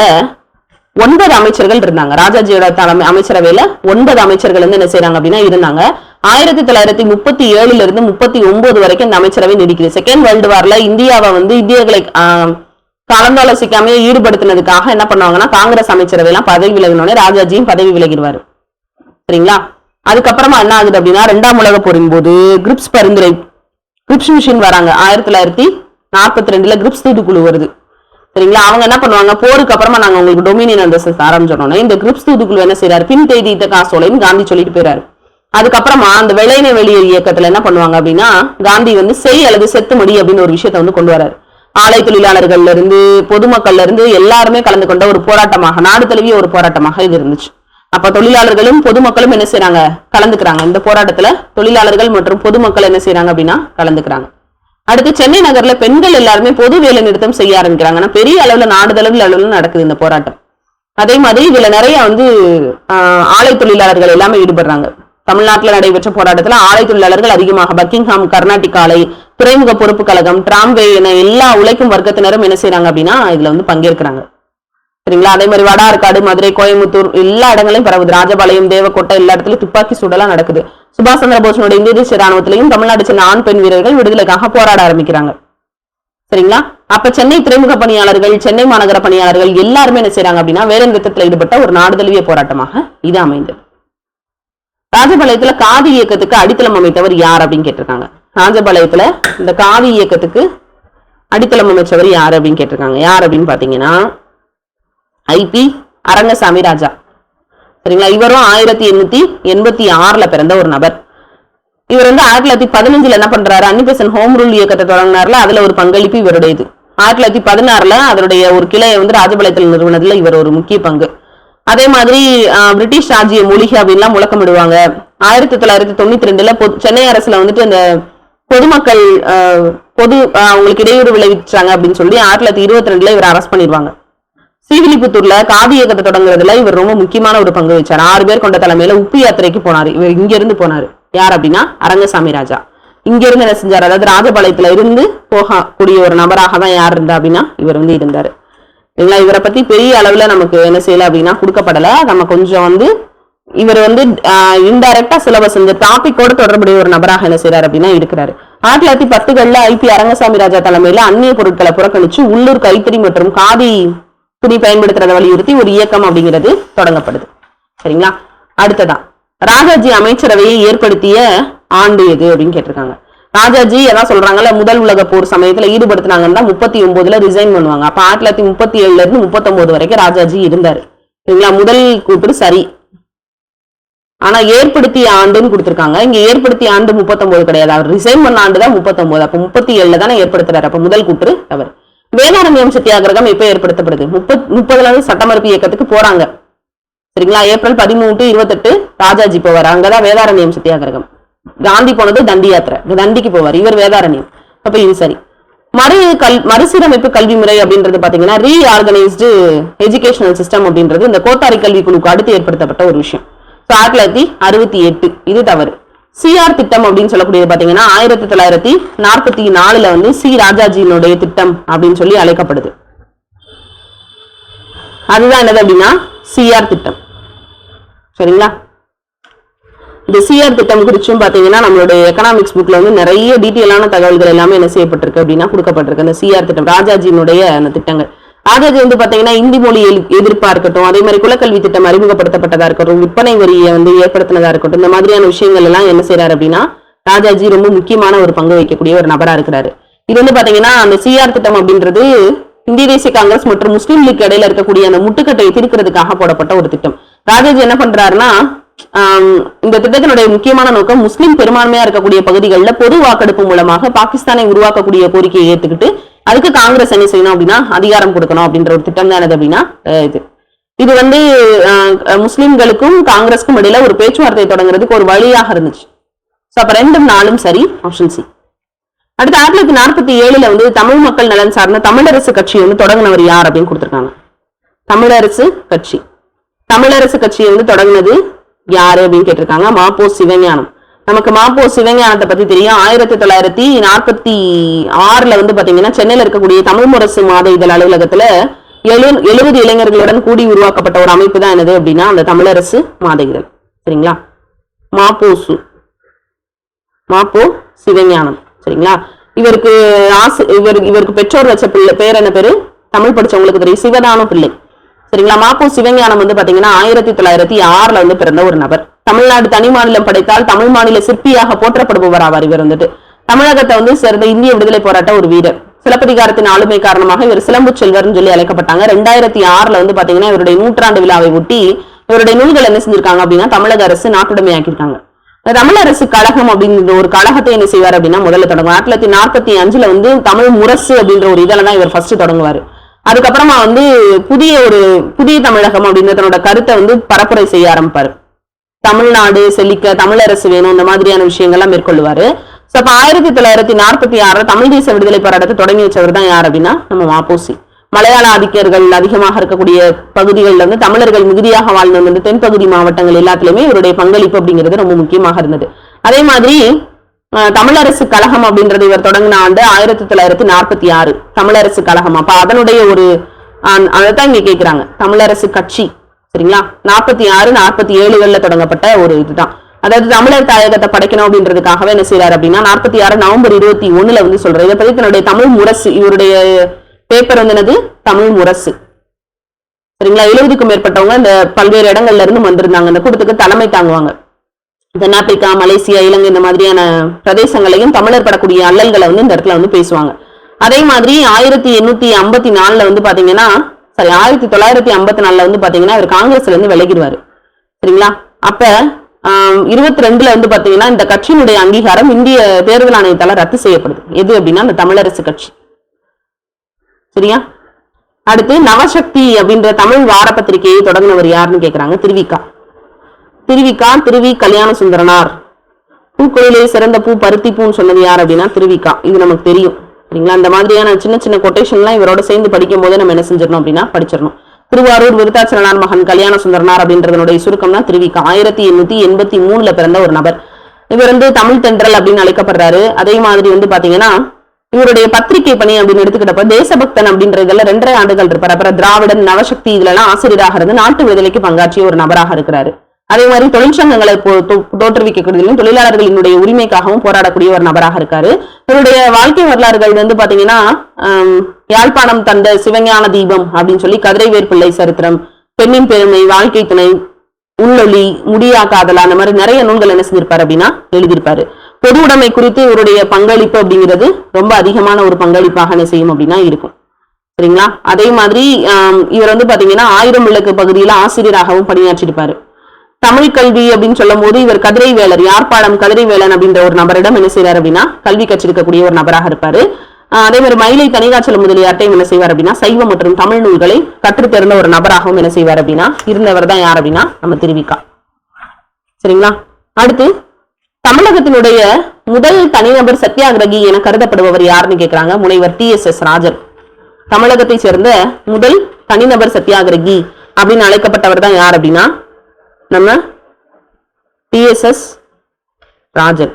ஒன்பது அமைச்சர்கள் இருந்தாங்க. ராஜாஜியோட தலைமை அமைச்சரவையில ஒன்பது அமைச்சர்கள் வந்து என்ன செய்றாங்க அப்படின்னா இருந்தாங்க. ஆயிரத்தி தொள்ளாயிரத்தி முப்பத்தி ஏழுல இருந்து முப்பத்தி ஒன்பது வரைக்கும் இந்த அமைச்சரவை நீடிக்குது. செகண்ட் வேர்ல்டு வார்ல இந்தியாவை வந்து இந்தியர்களை ஆஹ், கலந்தாலோசிக்காம ஈடுபடுத்தினதுக்காக என்ன பண்ணுவாங்கன்னா காங்கிரஸ் அமைச்சரவை எல்லாம் பதவி விலகினோடனே ராஜாஜியும் பதவி விலகிடுவாரு. சரிங்களா? அதுக்கப்புறமா என்ன ஆகுது அப்படின்னா ரெண்டாம் உலக போரின் போது கிரிப்ஸ் பரிந்துரை கிரிப்ஸ் மிஷின் வராங்க. ஆயிரத்தி தொள்ளாயிரத்தி நாற்பத்தி ரெண்டுல கிரிப்ஸ் தூதுக்குழு வருது. சரிங்களா? அவங்க என்ன பண்ணுவாங்க போருக்கு அப்புறமா நாங்க உங்களுக்கு டொமினியன் அந்தஸ்து ஆரம்பிச்சோம்னா இந்த கிரிப்ஸ் தூதுக்குழு என்ன செய்யறாரு பின் தேதியிட்ட காசோலைன்னு காந்தி சொல்லிட்டு போயிறாரு. அதுக்கப்புறமா அந்த வெள்ளையனை வெளியேறு இயக்கத்துல என்ன பண்ணுவாங்க அப்படின்னா காந்தி வந்து செய் அல்லது செத்துமடி அப்படின்னு ஒரு விஷயத்த வந்து கொண்டு வராரு. ஆலை தொழிலாளர்கள்ல இருந்து பொதுமக்கள்ல இருந்து எல்லாருமே கலந்து கொண்ட ஒரு போராட்டமாக நாடு தழுவிய ஒரு போராட்டமாக இது இருந்துச்சு. அப்ப தொழிலாளர்களும் பொதுமக்களும் என்ன செய்யறாங்க கலந்துக்கிறாங்க. இந்த போராட்டத்துல தொழிலாளர்கள் மற்றும் பொதுமக்கள் என்ன செய்யறாங்க அப்படின்னா கலந்துக்கிறாங்க. அடுத்து சென்னை நகர்ல பெண்கள் எல்லாருமே பொது வேலை நிறுத்தம் செய்ய ஆரம்பிக்கிறாங்க. ஆனா பெரிய அளவுல நாடுதளவில் அளவுல நடக்குது இந்த போராட்டம். அதே மாதிரி இதுல நிறைய வந்து ஆலை தொழிலாளர்கள் எல்லாமே ஈடுபடுறாங்க. தமிழ்நாட்டில் நடைபெற்ற போராட்டத்தில் ஆலை தொழிலாளர்கள் அதிகமாக. பக்கிங்ஹாம் கர்நாடிக் ஆலை துறைமுக பொறுப்பு கழகம் டிராம்வே என எல்லா உழைக்கும் வர்க்கத்தினரும் என்ன செய்றாங்க அப்படின்னா இதுல வந்து பங்கேற்கிறாங்க. சரிங்களா? அதே மாதிரி வடார்காடு மதுரை கோயம்புத்தூர் எல்லா இடங்களையும் பரவுது. ராஜபாளையம் தேவக்கோட்டை எல்லா இடத்துலயும் துப்பாக்கி சூடெல்லாம் நடக்குது. சுபாஷ் சந்திர போஸனோட இந்திய தேசிய ராணுவத்திலையும் தமிழ்நாடு சேர்ந்த ஆண் பெண் வீரர்கள் விடுதலைக்காக போராட ஆரம்பிக்கிறாங்க. சரிங்களா? அப்ப சென்னை துறைமுக பணியாளர்கள் சென்னை மாநகர பணியாளர்கள் எல்லாருமே என்ன செய்யறாங்க அப்படின்னா வேலை நிறுத்தத்தில் ஈடுபட்ட ஒரு நாடு தழுவிய போராட்டமாக இது அமைந்தது. ராஜபாளையத்துல காதி இயக்கத்துக்கு அடித்தளம் அமைத்தவர் யார் அப்படின்னு கேட்டிருக்காங்க. ராஜபாளையத்துல இந்த காதி இயக்கத்துக்கு அடித்தளம் அமைச்சவர் யார் அப்படின்னு கேட்டிருக்காங்க. யார் அப்படின்னு பாத்தீங்கன்னா ஐபி அரங்கசாமி ராஜா. சரிங்களா? இவரும் ஆயிரத்தி எண்ணூத்தி எண்பத்தி ஆறுல பிறந்த ஒரு நபர். இவர் வந்து ஆயிரத்தி தொள்ளாயிரத்தி பதினஞ்சுல என்ன பண்றாரு? அன்னிபெசன் ஹோம் ரூல் இயக்கத்தை தொடங்கினார்ல அதுல ஒரு பங்களிப்பு இவருடையது. ஆயிரத்தி தொள்ளாயிரத்தி பதினாறுல அதனுடைய ஒரு கிளையை வந்து ராஜபாளையத்தில் நிறுவனத்துல இவர் ஒரு முக்கிய பங்கு. அதே மாதிரி பிரிட்டிஷ் ராஜ்ய மூலிகை அப்படின்லாம் முழக்கமிடுவாங்க. ஆயிரத்தி தொள்ளாயிரத்தி தொண்ணூத்தி ரெண்டுல பொது- சென்னை அரசுல வந்துட்டு அந்த பொதுமக்கள் பொது அவங்களுக்கு இடையூறு விளைவிச்சாங்க அப்படின்னு சொல்லி ஆயிரத்தி தொள்ளாயிரத்தி இருபத்தி ரெண்டுல இவர் அரெஸ்ட் பண்ணிடுவாங்க ஸ்ரீவில்லிபுத்தூர்ல காதி இயக்கத்தை தொடங்குறதுல இவர் ரொம்ப முக்கியமான ஒரு பங்கு வச்சார். ஆறு பேர் கொண்ட தலைமையில உப்பு யாத்திரைக்கு போனார். இவர் இங்க இருந்து போனாரு. யார் அப்படின்னா அரங்கசாமி ராஜா. இங்க இருந்து என்ன செஞ்சார்? அதாவது ராஜபாளையத்துல இருந்து போகக்கூடிய ஒரு நபராக தான் யார் இருந்தா அப்படின்னா இவர் வந்து இருந்தாரு. இல்லைங்களா இவரை பத்தி பெரிய அளவுல நமக்கு என்ன செய்யல அப்படின்னா கொடுக்கப்படல. நம்ம கொஞ்சம் வந்து இவர் வந்து இன்டைரக்டா சிலபஸ் இந்த டாபிக்கோட தொடர்புடைய ஒரு நபராக என்ன செய்யறாரு அப்படின்னா இருக்கிறாரு. ஆயிரத்தி தொள்ளாயிரத்தி பத்துகள்ல ஐபி அரங்கசாமி ராஜா தலைமையில அந்நிய பொருட்களை புறக்கணிச்சு உள்ளூர் கைத்தறி மற்றும் காதி துணி பயன்படுத்துறத வலியுறுத்தி ஒரு இயக்கம் அப்படிங்கிறது தொடங்கப்படுது. சரிங்களா? அடுத்ததான் ராஜாஜி அமைச்சரவையை ஏற்படுத்திய ஆண்டு எது அப்படின்னு கேட்டிருக்காங்க. ராஜாஜி எதான் சொல்றாங்கல்ல முதல் உலக போர் சமயத்துல ஈடுபடுத்தினாங்கன்னா முப்பத்தி ஒன்பதுல ரிசைன் பண்ணுவாங்க. அப்ப ஆயிரத்தி தொள்ளாயிரத்தி முப்பத்தி ஏழுல இருந்து முப்பத்தொன்பது வரைக்கும் ராஜாஜி இருந்தாரு. சரிங்களா? முதல் கூற்று சரி. ஆனா ஏற்படுத்திய ஆண்டுன்னு கொடுத்துருக்காங்க. இங்க ஏற்படுத்திய ஆண்டு முப்பத்தொன்பது கிடையாது. அவர் ரிசைன் பண்ண ஆண்டு தான் முப்பத்தொன்பது. அப்ப முப்பத்தி ஏழுல தானே ஏற்படுத்துறாரு. அப்ப முதல் கூற்று அவர். வேதாரண்யம் சத்தியாகிரகம் எப்ப ஏற்படுத்தப்படுது. முப்பத் முப்பதுல இருந்து சட்டமறுப்பு இயக்கத்துக்கு போறாங்க. சரிங்களா? ஏப்ரல் பதிமூணு டு இருபத்தெட்டு ராஜாஜி போவார் அங்கதான் வேதாரண்யம் சத்தியாகிரகம். காந்தி போனது தண்டி யாத்திரை. தண்டிக்கு போவார். இவர் வேதாரண்யம். அப்ப இது சரி. மறு கல் மறுசீரமைப்பு கல்வி முறை அப்படின்றது பாத்தீங்கன்னா ரீஆர்கனைஸ்டு எஜுகேஷனல் சிஸ்டம் அப்படின்றது இந்த கோத்தாரி கல்வி குழுக்கு அடுத்து ஏற்படுத்தப்பட்ட ஒரு விஷயம். ஆயிரத்தி தொள்ளாயிரத்தி அறுபத்தி எட்டு. இது தவறு. சிஆர் திட்டம் அப்படின்னு சொல்லக்கூடியது பாத்தீங்கன்னா ஆயிரத்தி தொள்ளாயிரத்தி நாற்பத்தி நாலுல வந்து சி ராஜாஜியினுடைய திட்டம் அப்படின்னு சொல்லி அழைக்கப்படுது. அதுதான் என்னது அப்படின்னா சிஆர் திட்டம். சரிங்களா? இந்த சிஆர் திட்டம் குறிச்சும் பாத்தீங்கன்னா நம்மளுடைய எக்கனாமிக்ஸ் புக்ல வந்து நிறைய டீட்டெயிலான தகவல்கள் எல்லாமே என்ன செய்யப்பட்டிருக்கு அப்படின்னா கொடுக்கப்பட்டிருக்கு. அந்த சிஆர் திட்டம் ராஜாஜியினுடைய அந்த திட்டங்கள். ராஜாஜி வந்து பாத்தீங்கன்னா இந்தி மொழி எதிர்ப்பாக எதிர்ப்பா இருக்கட்டும் அதே மாதிரி குலக்கல்வி திட்டம் அறிமுகப்படுத்தப்பட்டதா இருக்கட்டும் விற்பனை வரியை வந்து ஏற்படுத்தினதாக இருக்கட்டும் இந்த மாதிரியான விஷயங்கள் எல்லாம் என்ன செய்யறாரு அப்படின்னா ராஜாஜி ரொம்ப முக்கியமான ஒரு பங்கு வகிக்கக்கூடிய ஒரு நபரா இருக்கிறாரு. இது வந்து பாத்தீங்கன்னா அந்த சிஆர் திட்டம் அப்படின்றது இந்திய தேசிய காங்கிரஸ் மற்றும் முஸ்லீம் லீக் இடையில இருக்கக்கூடிய அந்த முட்டுக்கட்டையை திருக்கிறதுக்காக போடப்பட்ட ஒரு திட்டம். ராஜாஜி என்ன பண்றாருன்னா இந்த திட்டத்தினுடைய முக்கியமான நோக்கம் முஸ்லிம் பெரும்பான்மையா இருக்கக்கூடிய பகுதிகளில் பொது வாக்கெடுப்பு மூலமாக பாகிஸ்தானை உருவாக்கக்கூடிய கோரிக்கையை ஏத்துக்கிட்டு அதுக்கு காங்கிரஸ் என்ன செய்யணும் அப்படின்னா அதிகாரம் கொடுக்கணும் அப்படின்ற ஒரு திட்டம் தான் என்னது அப்படின்னா இது. இது வந்து முஸ்லிம்களுக்கும் காங்கிரஸ்க்கும் இடையில ஒரு பேச்சுவார்த்தை தொடங்குறதுக்கு ஒரு வழியாக இருந்துச்சு. ஸோ அப்ப ரெண்டும் நாளும் சரி ஆப்ஷன் சி அடுத்து ஆயிரத்தி தொள்ளாயிரத்தி நாற்பத்தி ஏழுல வந்து தமிழ் மக்கள் நலன் சார்ந்த தமிழரசு கட்சி வந்து தொடங்கினவர் யார் அப்படின்னு கொடுத்துருக்காங்க. தமிழரசு கட்சி. தமிழரசு கட்சியை வந்து தொடங்கினது யாரு அப்படின்னு கேட்டிருக்காங்க. மாப்போ சிவஞானம். நமக்கு மாப்போ சிவஞானத்தை பத்தி தெரியும். ஆயிரத்தி தொள்ளாயிரத்தி நாற்பத்தி ஆறுல வந்து பாத்தீங்கன்னா சென்னையில இருக்கக்கூடிய தமிழ் முரசு மாத இதழ் அலுவலகத்துல எழு எழுபது இளைஞர்களுடன் கூடி உருவாக்கப்பட்ட ஒரு அமைப்பு தான் என்னது அப்படின்னா அந்த தமிழரசு மாத இதழ். சரிங்களா? மாப்போசு மாப்போ சிவஞானம். சரிங்களா? இவருக்கு ஆசு இவர் இவருக்கு பெற்றோர் வச்ச பிள்ளை பேர் என்ன பேரு? தமிழ் படிச்சவங்களுக்கு தெரியும். சிவதான பிள்ளை. சரிங்களா? மாப்போ சிவஞானம் வந்து பாத்தீங்கன்னா ஆயிரத்தி தொள்ளாயிரத்தி ஆறுல வந்து பிறந்த ஒரு நபர். தமிழ்நாடு தனி மாநிலம் படைத்தால் தமிழ் மாநில சிற்பியாக போற்றப்படுபவர் ஆவார் இவர் வந்துட்டு தமிழகத்தை வந்து சேர்ந்த இந்திய விடுதலை போராட்ட ஒரு வீரர். சிலப்பதிகாரத்தின் ஆளுமை காரணமாக இவர் சிலம்பு செல்வர்னு சொல்லி அழைக்கப்பட்டாங்க. ரெண்டாயிரத்தி ஆறுல வந்து பாத்தீங்கன்னா இவருடைய நூற்றாண்டு விழாவை ஒட்டி இவருடைய நூல்கள் என்ன செஞ்சிருக்காங்க அப்படின்னா தமிழக அரசு நாட்டுடைமையாக்கியிருக்காங்க. தமிழரசு கழகம் அப்படிங்கிற ஒரு கழகத்தை என்ன செய்வார் அப்படின்னா முதல்ல தொடங்குவார். ஆயிரத்தி தொள்ளாயிரத்தி நாற்பத்தி அஞ்சுல வந்து தமிழ் முரசு அப்படின்ற ஒரு இதெல்லாம் தான் இவர் ஃபர்ஸ்ட் தொடங்குவார். அதுக்கப்புறமா வந்து புதிய ஒரு புதிய தமிழகம் அப்படின்ற தன்னோட கருத்தை வந்து பரப்புரை செய்ய ஆரம்பிப்பாரு. தமிழ்நாடு செழிக்க தமிழரசு வேணும் இந்த மாதிரியான விஷயங்கள்லாம் மேற்கொள்வாரு சோ அப்போ ஆயிரத்தி தொள்ளாயிரத்தி நாற்பத்தி ஆறுல தமிழ் தேச விடுதலை போராட்டத்தை தொடங்கி வச்சவர் தான் யார் அப்படின்னா நம்ம மாப்போசி மலையாள ஆதிக்கர்கள் அதிகமாக இருக்கக்கூடிய பகுதிகளில் வந்து தமிழர்கள் மிகுதியாக வாழ்ந்து வந்து தென்பகுதி மாவட்டங்கள் எல்லாத்துலயுமே இவருடைய பங்களிப்பு அப்படிங்கிறது ரொம்ப முக்கியமாக இருந்தது. அதே மாதிரி தமிழரசு கழகம் அப்படின்றது இவர் தொடங்கின ஆண்டு ஆயிரத்தி தொள்ளாயிரத்தி நாற்பத்தி ஆறு தமிழரசு கழகம். அப்ப அதனுடைய ஒரு அதைத்தான் இங்க கேக்குறாங்க. தமிழரசு கட்சி சரிங்களா? நாற்பத்தி ஆறு நாற்பத்தி ஏழுகள்ல தொடங்கப்பட்ட ஒரு இதுதான். அதாவது தமிழர் தாயகத்தை படைக்கணும் அப்படின்றதுக்காகவே என்ன செய்யறாரு அப்படின்னா நாற்பத்தி ஆறு நவம்பர் இருபத்தி ஒண்ணுல வந்து சொல்றாரு. இதை பத்தி தன்னுடைய தமிழ் முரசு இவருடைய பேப்பர் வந்து என்னது? தமிழ் முரசு. சரிங்களா? எழுபதுக்கும் மேற்பட்டவங்க இந்த பல்வேறு இடங்கள்ல இருந்து வந்திருந்தாங்க. இந்த கூட்டத்துக்கு தலைமை தாங்குவாங்க. தென்னாப்பிரிக்கா மலேசியா இலங்கை இந்த மாதிரியான பிரதேசங்களையும் தமிழர் படக்கூடிய அல்லல்களை வந்து இந்த இடத்துல வந்து பேசுவாங்க. அதே மாதிரி ஆயிரத்தி எண்ணூத்தி ஐம்பத்தி நாலுல வந்து பாத்தீங்கன்னா சாரி ஆயிரத்தி தொள்ளாயிரத்தி ஐம்பத்தி நாலுல வந்து பாத்தீங்கன்னா இவர் காங்கிரஸ்ல இருந்து விலகிடுவாரு. சரிங்களா? அப்ப இருபத்தி ரெண்டுல வந்து பாத்தீங்கன்னா இந்த கட்சியினுடைய அங்கீகாரம் இந்திய தேர்தல் ஆணையத்தால ரத்து செய்யப்படுது. எது அப்படின்னா இந்த தமிழரசு கட்சி. சரியா? அடுத்து நவசக்தி அப்படின்ற தமிழ் வார பத்திரிகையை தொடங்கினவர் யாருன்னு கேக்குறாங்க திருவிக்கா. திருவிக்கா திருவி கல்யாண சுந்தரனார் பூக்களிலே சிறந்த பூ பருத்தி பூன்னு சொன்னது யார் அப்படின்னா திருவிக்கா இது நமக்கு தெரியும். சரிங்களா? அந்த மாதிரியான சின்ன சின்ன கொட்டேஷன்லாம் இவரோட சேர்ந்து படிக்கும் போதே நம்ம என்ன செஞ்சிடணும் அப்படின்னா படிச்சிடணும். திருவாரூர் விருத்தாச்சலனார் மகன் கல்யாண சுந்தரனார் அப்படின்றதனுடைய சுருக்கம் தான் திருவிக்கா ஆயிரத்தி எண்ணூத்தி எண்பத்தி மூணுல பிறந்த ஒரு நபர். இவர் வந்து தமிழ் தென்றல் அப்படின்னு அழைக்கப்படுறாரு. அதே மாதிரி வந்து பாத்தீங்கன்னா இவருடைய பத்திரிகை பணி அப்படின்னு எடுத்துக்கிட்டப்ப தேசபக்தன் அப்படின்ற இதுல ரெண்டரை ஆண்டுகள் இருப்பார். அப்புறம் திராவிடன் நவசக்தி இதுல எல்லாம் ஆசிரியராக இருந்து நாட்டு விடுதலைக்கு பங்காற்றிய ஒரு நபராக இருக்கிறாரு. அதே மாதிரி தொழிற்சங்கங்களை தோ- தோற்றுவிக்கக்கூடியதிலும் தொழிலாளர்களினுடைய உரிமைக்காகவும் போராடக்கூடிய ஒரு நபராக இருக்காரு. இவருடைய வாழ்க்கை வரலாறுகள் வந்து பாத்தீங்கன்னா யாழ்ப்பாணம் தந்த சிவஞான தீபம் அப்படின்னு சொல்லி கதிரை வேர்பிள்ளை சரித்திரம் பெண்ணின் பெருமை வாழ்க்கை துணை உள்ளொளி முடியா காதலா அந்த மாதிரி நிறைய நூல்கள் என்ன செஞ்சிருப்பாரு அப்படின்னா எழுதியிருப்பாரு. பொது உடைமை குறித்து இவருடைய பங்களிப்பு அப்படிங்கிறது ரொம்ப அதிகமான ஒரு பங்களிப்பாக என்ன செய்யும் அப்படின்னா இருக்கும். சரிங்களா? அதே மாதிரி இவர் வந்து பாத்தீங்கன்னா ஆயிரம் விளக்கு பகுதியில ஆசிரியராகவும் பணியாற்றிருப்பாரு தமிழ் கல்வி அப்படின்னு சொல்லும் போது இவர் கதிரை வேலர் யாழ்ப்பாணம் கதிரை வேலன் அப்படின்ற ஒரு நபரிடம் என்ன செய்வார் அப்படின்னா கல்வி கற்றிருக்கக்கூடிய ஒரு நபராக இருப்பாரு. அதே மாதிரி மயிலை தனிகாச்சல முதலியார்ட்டையும் என்ன செய்வார் அப்படின்னா சைவ மற்றும் தமிழ் நூல்களை கற்றுத் தேர்ந்த ஒரு நபராகவும் என்ன செய்வார் அப்படின்னா இருந்தவர் தான் யார் அப்படின்னா நம்ம திருவிக்கா. சரிங்களா? அடுத்து தமிழகத்தினுடைய முதல் தனிநபர் சத்தியாகிரகி என கருதப்படுபவர் யாருன்னு கேட்கிறாங்க முனைவர் டி எஸ் எஸ் ராஜன் தமிழகத்தை சேர்ந்த முதல் தனிநபர் சத்தியாகிரகி அப்படின்னு அழைக்கப்பட்டவர் தான் யார் அப்படின்னா நம்ம டிஎஸ்எஸ் ராஜன்.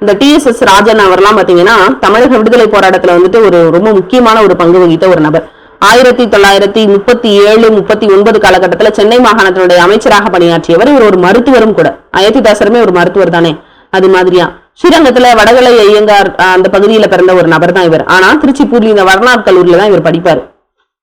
இந்த டிஎஸ்எஸ் ராஜன் அவர்லாம் பாத்தீங்கன்னா தமிழக விடுதலை போராட்டத்துல வந்துட்டு ஒரு ரொம்ப முக்கியமான ஒரு பங்கு வகித்த ஒரு நபர். ஆயிரத்தி தொள்ளாயிரத்தி முப்பத்தி ஏழு முப்பத்தி ஒன்பது காலகட்டத்தில் சென்னை மாகாணத்தினுடைய அமைச்சராக பணியாற்றியவர். இவர் ஒரு மருத்துவரும் கூட. அயோத்திதாசருமே ஒரு மருத்துவர் தானே. அது மாதிரியா. ஸ்ரீரங்கத்துல வடகலை ஐயங்கார் அந்த பகுதியில பிறந்த ஒரு நபர் தான் இவர். ஆனா திருச்சிப்பூர்ல இந்த வரலாறு கல்லூரியில தான் இவர் படிப்பாரு.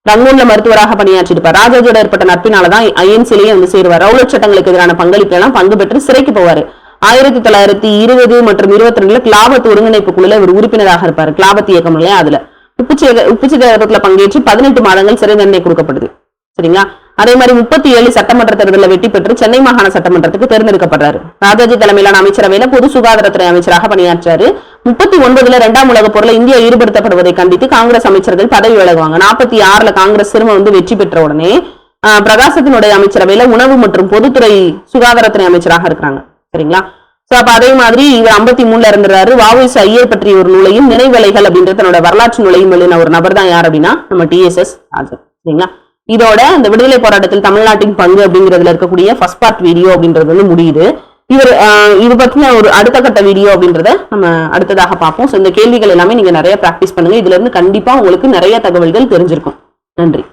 ரங்கூன்ல மருத்துவராக பணியாற்றிருப்பார் ராஜாஜோட ஏற்பட்ட நட்பினாலதான் ஐஎன்சிலேயே வந்து சேருவார். ரவுலட் சட்டங்களுக்கு எதிரான பங்களிப்புல எல்லாம் பங்கு பெற்று சிறைக்கு போவாரு. ஆயிரத்தி தொள்ளாயிரத்தி இருபது மற்றும் இருபத்தி ரெண்டுல கிளாபத் ஒருங்கிணைப்பு குழுல இவர் உறுப்பினராக இருப்பார். கிளாபத் இயக்கம் இல்லையா அதுல. உப்புச்சேக உப்புச்சேகத்துல பங்கேற்று பதினெட்டு மாதங்கள் சிறை தண்டனை கொடுக்கப்படுது. சரிங்களா? அதே மாதிரி முப்பத்தி ஏழு சட்டமன்ற தேர்தலில் வெற்றி பெற்று சென்னை மாகாண சட்டமன்றத்துக்கு தேர்ந்தெடுக்கப்படுறாரு. ராஜாஜி தலைமையிலான அமைச்சரவையில பொது சுகாதாரத்துறை அமைச்சராக பணியாற்றாரு. முப்பத்தி ஒன்பதுல இரண்டாம் உலக போர்ல இந்தியா ஈடுபடுத்தப்படுவதை கண்டித்து காங்கிரஸ் அமைச்சர்கள் பதவி விலகுவாங்க. நாற்பத்தி ஆறுல காங்கிரஸ் திரும்ப வந்து வெற்றி பெற்ற உடனே ஆஹ், பிரகாசத்தினுடைய அமைச்சரவையில உணவு மற்றும் பொதுத்துறை சுகாதாரத்துறை அமைச்சராக இருக்கிறாங்க. சரிங்களா? சோ அப்ப அதே மாதிரி இவர் ஐம்பத்தி மூணுல இருந்துறாரு வாவிஸ் ஐயர் பற்றிய ஒரு நூலையும் நினைவலைகள் அப்படின்ற தன்னோட வரலாற்று நூலையும் எழுதின ஒரு நபர் தான் யார் அப்படின்னா நம்ம டிஎஸ்எஸ் ராஜன் சரிங்களா? இதோட இந்த விடுதலை போராட்டத்தில் தமிழ்நாட்டின் பங்கு அப்படிங்கிறதுல இருக்கக்கூடிய ஃபர்ஸ்ட் பார்ட் வீடியோ அப்படின்றது வந்து முடியுது. இவர் ஆஹ், இது பத்தின ஒரு அடுத்த கட்ட வீடியோ அப்படின்றத நம்ம அடுத்ததாக பார்ப்போம். ஸோ இந்த கேள்விகள் எல்லாமே நீங்க நிறைய பிராக்டிஸ் பண்ணுங்க. இதுல இருந்து கண்டிப்பா உங்களுக்கு நிறைய தகவல்கள் தெரிஞ்சிருக்கும். நன்றி.